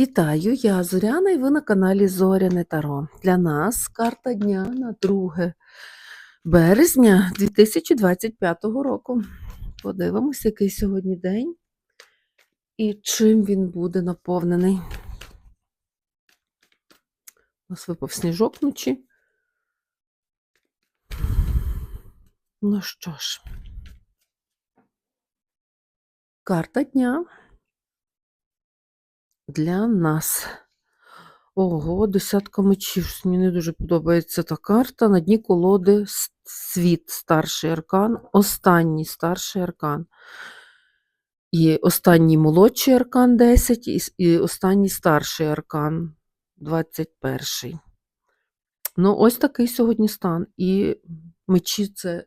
Вітаю, я Зоряна і ви на каналі Зоряне Таро. Для нас карта дня на 2 березня 2025 року. Подивимося, який сьогодні день і чим він буде наповнений. У нас випав сніжок вночі. Ну що ж, карта дня для нас. Ого, десятка мечів. Мені не дуже подобається та карта. На дні колоди світ, старший аркан, останній старший аркан. І останній молодший аркан 10, і, останній старший аркан 21. Ну, ось такий сьогодні стан. І мечі це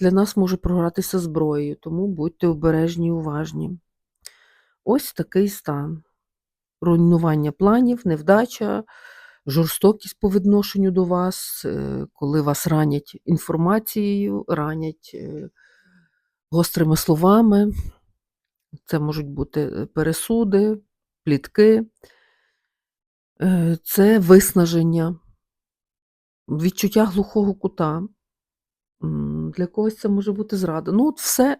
для нас може програтися зброєю, тому будьте обережні і уважні. Ось такий стан руйнування планів, невдача, жорстокість по відношенню до вас, е, коли вас ранять інформацією, ранять е, гострими словами. Це можуть бути е, пересуди, плітки, це виснаження, відчуття глухого кута. Для когось це може бути зрада. Ну, от все,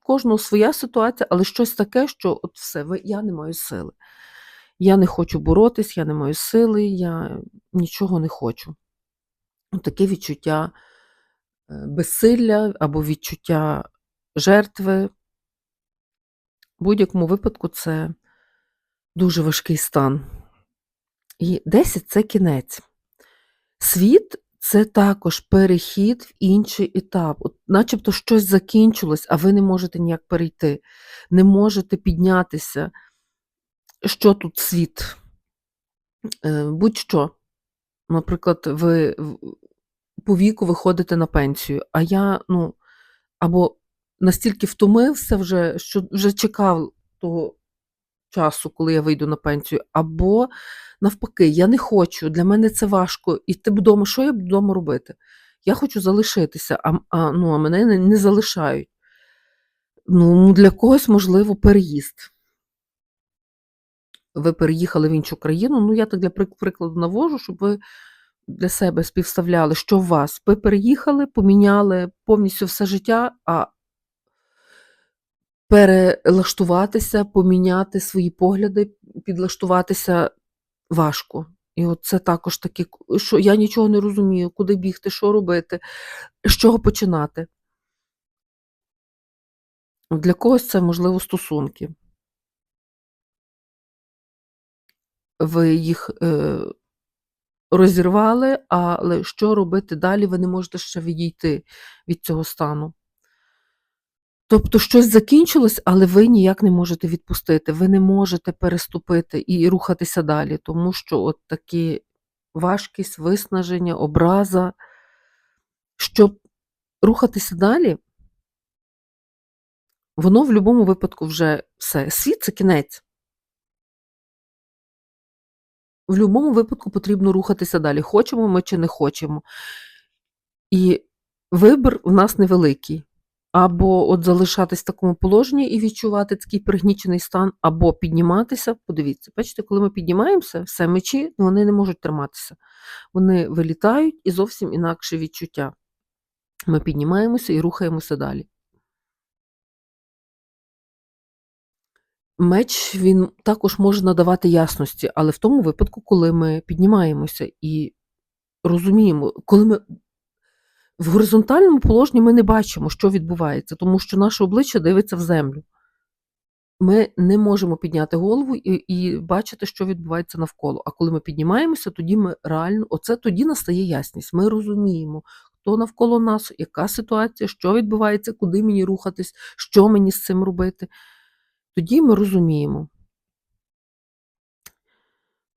кожного своя ситуація, але щось таке, що от все, я не маю сили. Я не хочу боротись, я не маю сили, я нічого не хочу. Таке відчуття е, безсилля або відчуття жертви. В будь-якому випадку це дуже важкий стан. І 10 це кінець. Світ це також перехід в інший етап. От начебто щось закінчилось, а ви не можете ніяк перейти, не можете піднятися. Що тут світ? Е, Будь-що. Наприклад, ви по віку виходите на пенсію, а я, ну, або настільки втомився вже, що вже чекав того часу, коли я вийду на пенсію, або навпаки, я не хочу, для мене це важко. І ти вдома, що я буду вдома робити? Я хочу залишитися, а, а, ну, а мене не, не залишають. Ну, для когось, можливо, переїзд. Ви переїхали в іншу країну. Ну, я так для прикладу навожу, щоб ви для себе співставляли, що в вас. Ви переїхали, поміняли повністю все життя, а перелаштуватися, поміняти свої погляди, підлаштуватися важко. І от це також таке, що я нічого не розумію, куди бігти, що робити, з чого починати. Для когось це, можливо, стосунки. Ви їх е, розірвали, але що робити далі, ви не можете ще відійти від цього стану. Тобто щось закінчилось, але ви ніяк не можете відпустити, ви не можете переступити і рухатися далі, тому що от такі важкість, виснаження, образа. Щоб рухатися далі, воно в будь-якому випадку вже все. Світ це кінець. В будь-якому випадку потрібно рухатися далі, хочемо ми чи не хочемо. І вибір у нас невеликий. Або от залишатись в такому положенні і відчувати такий пригнічений стан, або підніматися. Подивіться, бачите, коли ми піднімаємося, все мечі вони не можуть триматися. Вони вилітають і зовсім інакше відчуття. Ми піднімаємося і рухаємося далі. Меч він також може надавати ясності, але в тому випадку, коли ми піднімаємося і розуміємо, коли ми в горизонтальному положенні ми не бачимо, що відбувається, тому що наше обличчя дивиться в землю. Ми не можемо підняти голову і, і бачити, що відбувається навколо. А коли ми піднімаємося, тоді ми реально, оце тоді настає ясність. Ми розуміємо, хто навколо нас, яка ситуація, що відбувається, куди мені рухатись, що мені з цим робити. Тоді ми розуміємо.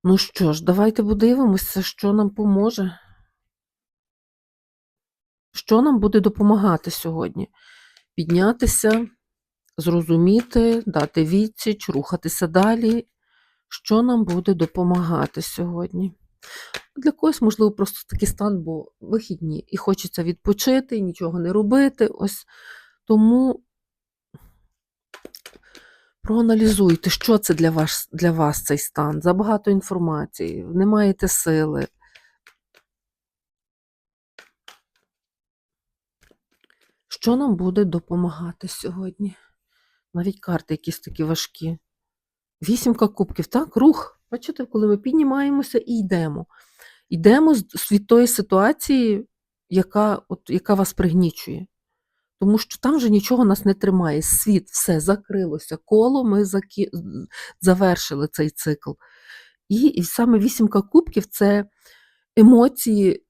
Ну що ж, давайте подивимося, що нам поможе. Що нам буде допомагати сьогодні? Піднятися, зрозуміти, дати відсіч, рухатися далі. Що нам буде допомагати сьогодні? Для когось, можливо, просто такий стан, бо вихідні, і хочеться відпочити, нічого не робити. Ось тому Проаналізуйте, що це для вас, для вас цей стан. Забагато інформації, не маєте сили. Що нам буде допомагати сьогодні? Навіть карти якісь такі важкі. Вісімка кубків, так, рух. Бачите, коли ми піднімаємося і йдемо. Йдемо від тої ситуації, яка, от, яка вас пригнічує. Тому що там вже нічого нас не тримає. Світ, все закрилося. Коло ми закі... завершили цей цикл. І, і саме вісімка кубків це емоції,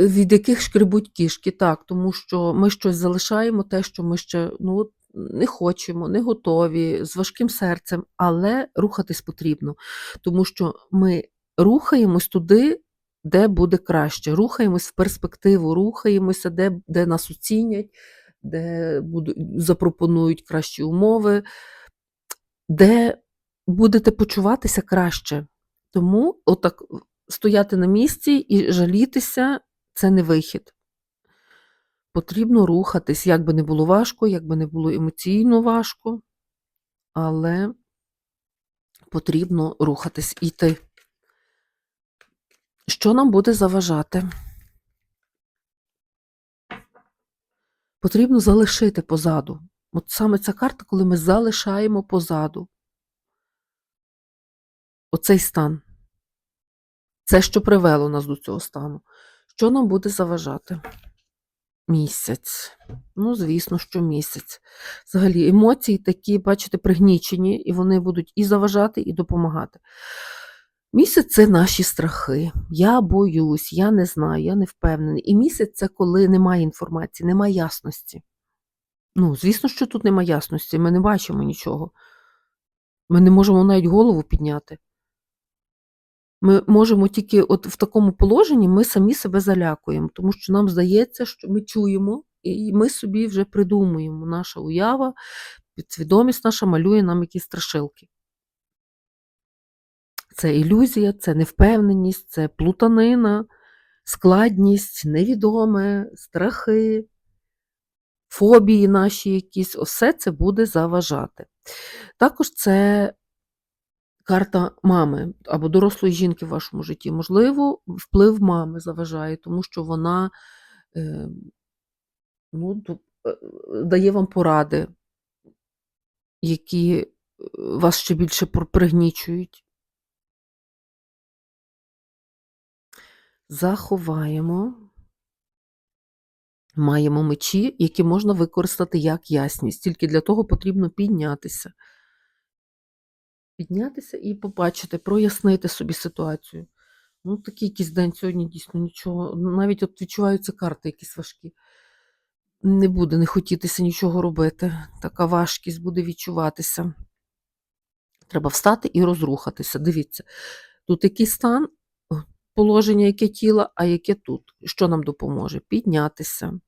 від яких шкребуть кішки, так, тому що ми щось залишаємо, те, що ми ще ну, не хочемо, не готові, з важким серцем, але рухатись потрібно, тому що ми рухаємось туди, де буде краще, рухаємось в перспективу, рухаємося, де, де нас оцінять, де будуть, запропонують кращі умови, де будете почуватися краще. Тому отак стояти на місці і жалітися це не вихід. Потрібно рухатись, як би не було важко, як би не було емоційно важко, але потрібно рухатись йти. Що нам буде заважати? Потрібно залишити позаду. От саме ця карта, коли ми залишаємо позаду оцей стан. Це, що привело нас до цього стану. Що нам буде заважати? Місяць. Ну, звісно, що місяць. Взагалі, емоції такі, бачите, пригнічені, і вони будуть і заважати, і допомагати. Місяць це наші страхи. Я боюсь, я не знаю, я не впевнений. І місяць це коли немає інформації, немає ясності. Ну, звісно, що тут немає ясності, ми не бачимо нічого. Ми не можемо навіть голову підняти. Ми можемо тільки от в такому положенні ми самі себе залякуємо, тому що нам здається, що ми чуємо, і ми собі вже придумуємо. Наша уява, підсвідомість наша малює нам якісь страшилки. Це ілюзія, це невпевненість, це плутанина, складність, невідоме, страхи, фобії наші якісь. Все це буде заважати. Також це карта мами або дорослої жінки в вашому житті. Можливо, вплив мами заважає, тому що вона е, ну, е, дає вам поради, які е, вас ще більше пригнічують. Заховаємо. Маємо мечі, які можна використати як ясність. Тільки для того потрібно піднятися. Піднятися і побачити, прояснити собі ситуацію. Ну, такий якийсь день сьогодні дійсно нічого. Навіть от відчуваються карти якісь важкі. Не буде не хотітися нічого робити. Така важкість буде відчуватися. Треба встати і розрухатися. Дивіться, тут який стан, положення, яке тіло, а яке тут. Що нам допоможе? Піднятися.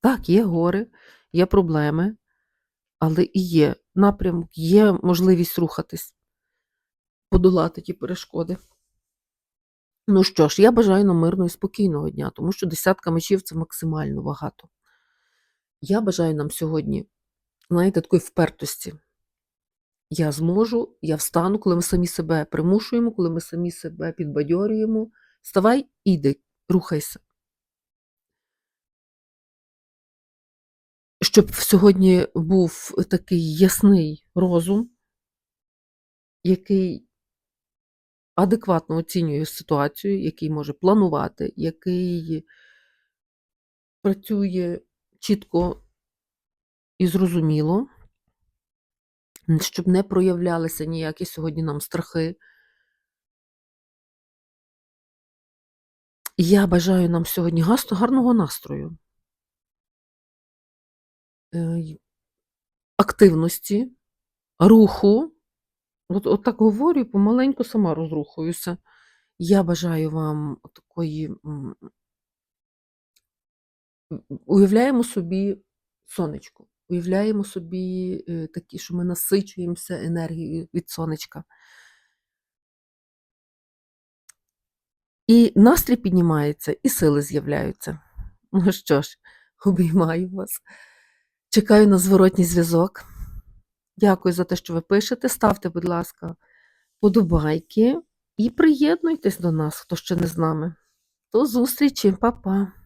Так, є гори, є проблеми, але і є напрямок, є можливість рухатись, подолати ті перешкоди. Ну що ж, я бажаю нам мирного і спокійного дня, тому що десятка мечів це максимально багато. Я бажаю нам сьогодні, знаєте, такої впертості. Я зможу, я встану, коли ми самі себе примушуємо, коли ми самі себе підбадьорюємо. Вставай і йди, рухайся. Щоб сьогодні був такий ясний розум, який адекватно оцінює ситуацію, який може планувати, який працює чітко і зрозуміло, щоб не проявлялися ніякі сьогодні нам страхи. Я бажаю нам сьогодні гарного настрою, е, активності, руху. От, от так говорю, помаленьку сама розрухуюся. Я бажаю вам такої. Уявляємо собі сонечко, уявляємо собі е, такі, що ми насичуємося енергією від сонечка. І настрій піднімається, і сили з'являються. Ну що ж, обіймаю вас. Чекаю на зворотній зв'язок. Дякую за те, що ви пишете. Ставте, будь ласка, подобайки і приєднуйтесь до нас, хто ще не з нами. До зустрічі, Па-па!